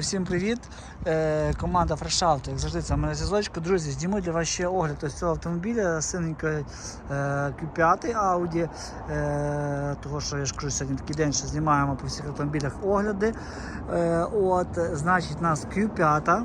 Всім привіт! Е, команда Фрешавто, як завжди, це мене зв'язочку. Друзі, зніму для вас ще огляд ось цього автомобіля, синенької е, Q5 Audi. Е, того, що я ж кажу, сьогодні такий день, що знімаємо по всіх автомобілях огляди. От, значить, у нас Q5.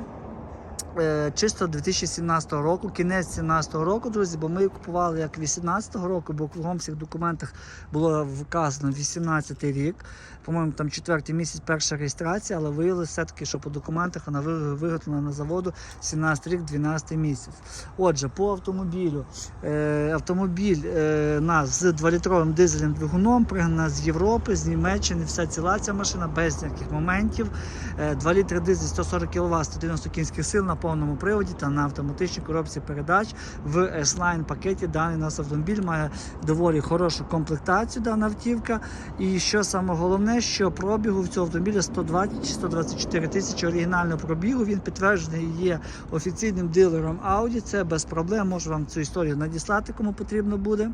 Е, Чисто 2017 року, кінець 2017 року, друзі, бо ми її купували як 2018 року, бо кругом всіх документах було вказано 18 рік. По-моєму, там четвертий місяць перша реєстрація, але виявилося все-таки, що по документах вона виготовлена на заводу 17 рік, 12 місяць. Отже, по автомобілю. Е, автомобіль е, нас з 2-літровим дизельним двигуном, пригнана з Європи, з Німеччини, вся ціла ця машина без ніяких моментів. Е, 2 літри дизель 140 кВт, 190 кінських сил на повному приводі та на автоматичній коробці передач в S-Line пакеті. Даний нас автомобіль має доволі хорошу комплектацію дана автівка. І що саме головне, що пробігу в цього автомобіля 120 чи 124 тисячі оригінального пробігу. Він підтверджений є офіційним дилером Audi. Це без проблем. Можу вам цю історію надіслати, кому потрібно буде.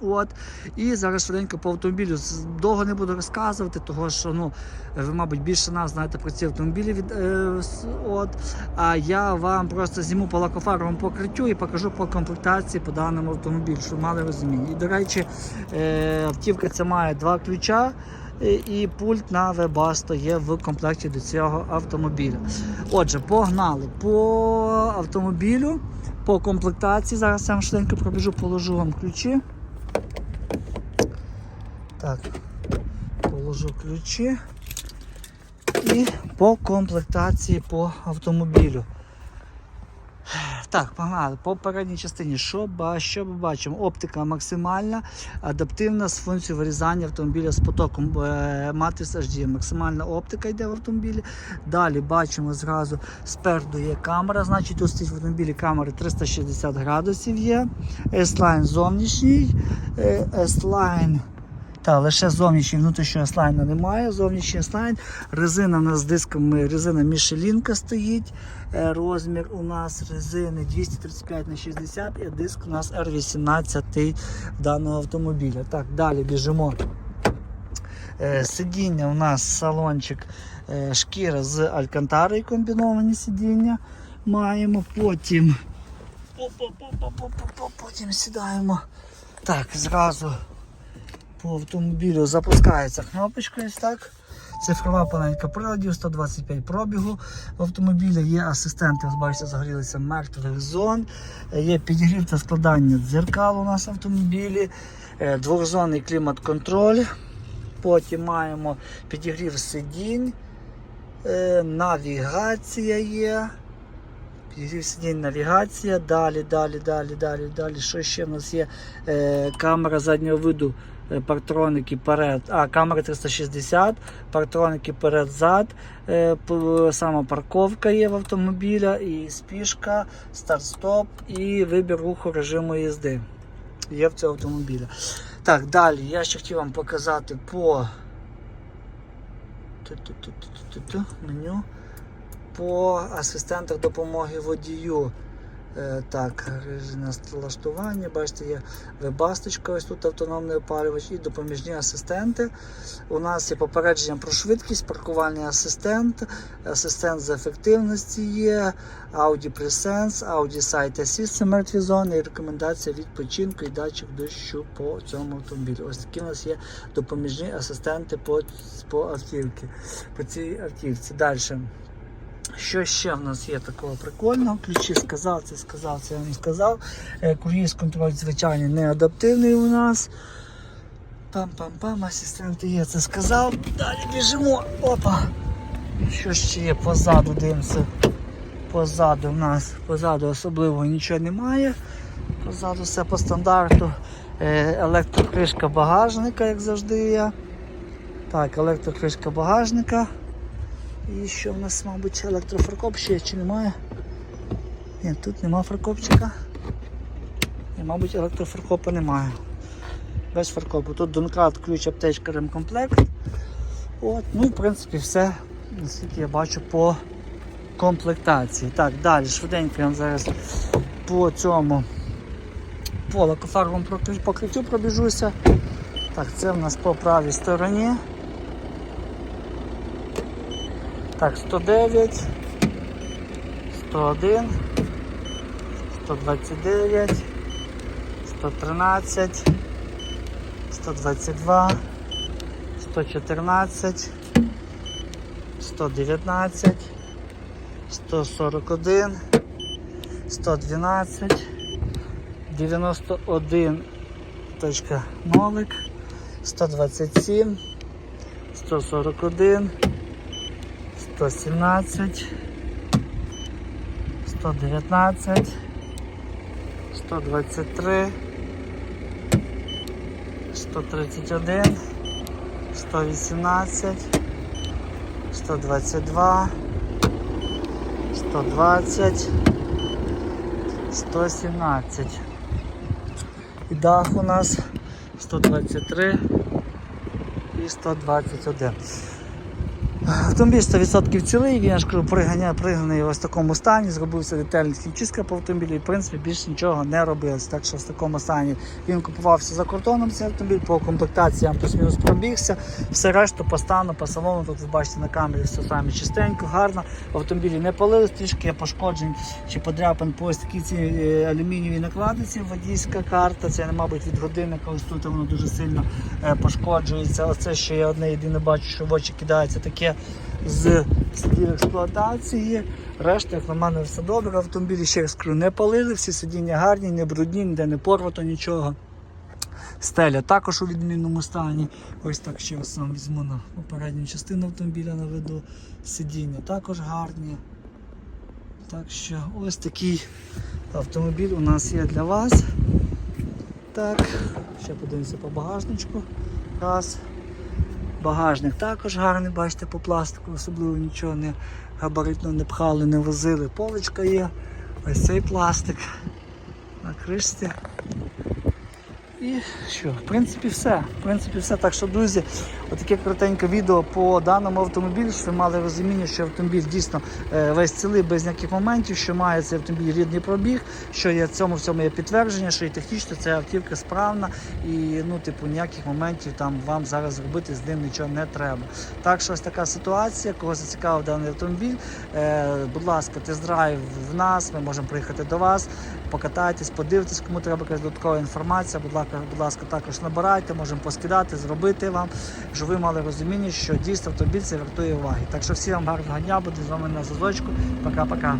От. І зараз швиденько по автомобілю довго не буду розказувати, того що ну, ви, мабуть, більше нас знаєте про ці автомобілі. Від, е, от. А я вам просто зніму по лакофаровому покриттю і покажу по комплектації по даному автомобілю, щоб мали розуміння. І, до речі, е, автівка ця має два ключа. е, І пульт на Webasto є в комплекті до цього автомобіля. Отже, погнали по автомобілю, по комплектації. Зараз я вам швиденько пробіжу, положу вам ключі. Так, положу ключі. І по комплектації по автомобілю. Так, погнали. По передній частині. Що, що ми бачимо? Оптика максимальна, адаптивна з функцією вирізання автомобіля з потоком е, матриць HD. Максимальна оптика йде в автомобілі. Далі бачимо зразу спереду є камера, значить тут стоїть в автомобілі камери 360 градусів є. S-Line зовнішній. е, S-Line та, лише зовнішній внутрішнього слайна немає. Зовнішній слайн. Резина у нас з дисками, резина Мішелінка стоїть. Е, Розмір у нас резини 235 на 60 і диск у нас R18 даного автомобіля. Так, далі біжимо. Е, Сидіння у нас салончик е, шкіра з алькантарою комбіновані сидіння. Маємо потім. Потім сідаємо. Так, зразу по автомобілю запускається кнопочка так. Цифрова панелька приладів, 125 пробігу. В автомобілі є асистенти, ось бачите, загорілися мертвих зон. Є підігрів та складання дзеркал у нас в автомобілі, е, двохзонний клімат-контроль. Потім маємо підігрів сидінь, е, навігація є. Підігрів сидінь, навігація. Далі, далі, далі, далі, далі. Що ще в нас є? Е, камера заднього виду, партроники перед. А, камера 360, партроники перед-зад. Е, сама парковка є в автомобіля, і спішка, старт-стоп, і вибір руху режиму їзди. Є в цього автомобіля. Так, далі я ще хотів вам показати по меню по асистентах допомоги водію. Е, Так, режим налаштування, бачите, є вебасточка, ось тут автономний опалювач і допоміжні асистенти. У нас є попередження про швидкість, паркувальний асистент, асистент з ефективності є, Audi Presence, Audi Site Assist, мертві зони і рекомендація відпочинку і датчик дощу по цьому автомобілі. Ось такі у нас є допоміжні асистенти по, по автівці, по цій автівці. Далі. Що ще в нас є такого прикольного? Ключі сказав, це сказав, це я вам сказав. Е, Круїз контроль, звичайно, не адаптивний у нас. Пам-пам-пам, асистенти є, це сказав. Далі біжимо. Опа. Що ще є позаду, дивимося. Позаду в нас, позаду особливо нічого немає. Позаду все по стандарту. Е, Електрокришка багажника, як завжди є. Так, електрокришка багажника. І що в нас, мабуть, електрофаркоп ще чи немає? Ні, тут нема фаркопчика. І, мабуть, електрофаркопа немає. Без фаркопу. Тут Донкрат, ключ, аптечка, ремкомплект. От, ну і в принципі все, наскільки я бачу, по комплектації. Так, далі, швиденько я вам зараз по цьому по лакофарбовому покриттю пробіжуся. Так, це в нас по правій стороні. Так, 109, 101, 129, 113, 122, 114, 119, 141, 112, 91 точка нолик, 127, 141, 117, 119, 123, 131, 118, 122, 120, 117. І дах у нас 123 і 121. Автомобіль 100% цілий, він я ж кажу, приганий ось в такому стані, зробився детальна хімчистка по автомобілю і в принципі більше нічого не робилось. Так що в такому стані він купувався за кордоном цей автомобіль, по комплектаціям плюс-мінус пробігся. Все решту по стану, по салону, тут ви бачите на камері все саме чистенько, гарно. Автомобілі не палилось, трішки пошкоджень чи подряпин по ось такій ці е, алюмінієвій накладниці, водійська карта. Це, мабуть, від годинника, ось тут воно дуже сильно е, пошкоджується. Оце ще я одне єдине бачу, що в очі кидається таке з експлуатації. Решта, як на мене, все добре. Автомобілі ще раз кажу, не палили, всі сидіння гарні, не брудні, ніде не порвато нічого. Стеля також у відмінному стані. Ось так ще раз сам візьму на передню частину автомобіля наведу. Сидіння також гарні. Так що ось такий автомобіль у нас є для вас. Так, ще подивимося по багажничку. Раз. Багажник також гарний, бачите, по пластику, особливо нічого не габаритно не пхали, не возили. Поличка є. Ось цей пластик на кришці. І що, в принципі, все. В принципі, все. Так що, друзі, отаке коротеньке відео по даному автомобілю, щоб ви мали розуміння, що автомобіль дійсно е, весь цілий без ніяких моментів, що має цей автомобіль рідний пробіг, що є в цьому всьому є підтвердження, що і технічно ця автівка справна і ну, типу, ніяких моментів там вам зараз зробити з ним нічого не треба. Так що ось така ситуація, кого зацікавив даний автомобіль. Е, будь ласка, тест-драйв в нас, ми можемо приїхати до вас, покатайтесь, подивитесь, кому треба якась додаткова інформація. Будь ласка, будь ласка, також набирайте, можемо поскидати, зробити вам, щоб ви мали розуміння, що дійсно автомобіль це вартує уваги. Так що всім вам гарного дня, буду з вами на зв'язочку. Пока-пока.